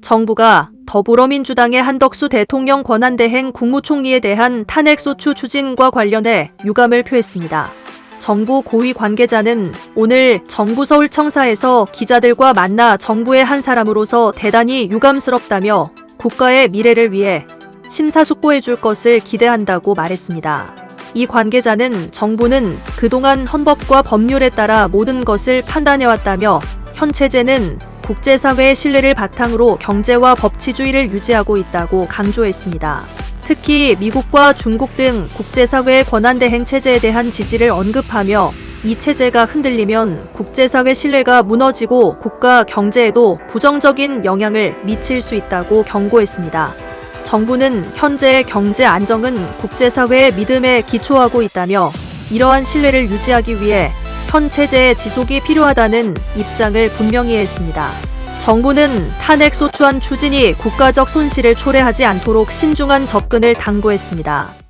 정부가 더불어민주당의 한덕수 대통령 권한대행 국무총리에 대한 탄핵소추 추진과 관련해 유감을 표했습니다. 정부 고위 관계자는 오늘 정부 서울청사에서 기자들과 만나 정부의 한 사람으로서 대단히 유감스럽다며 국가의 미래를 위해 심사숙고해 줄 것을 기대한다고 말했습니다. 이 관계자는 정부는 그동안 헌법과 법률에 따라 모든 것을 판단해왔다며 현 체제는 국제사회의 신뢰를 바탕으로 경제와 법치주의를 유지하고 있다고 강조했습니다. 특히 미국과 중국 등 국제사회의 권한대행 체제에 대한 지지를 언급하며 이 체제가 흔들리면 국제사회 신뢰가 무너지고 국가 경제에도 부정적인 영향을 미칠 수 있다고 경고했습니다. 정부는 현재의 경제 안정은 국제사회의 믿음에 기초하고 있다며 이러한 신뢰를 유지하기 위해 현 체제의 지속이 필요하다는 입장을 분명히 했습니다. 정부는 탄핵 소추안 추진이 국가적 손실을 초래하지 않도록 신중한 접근을 당부했습니다.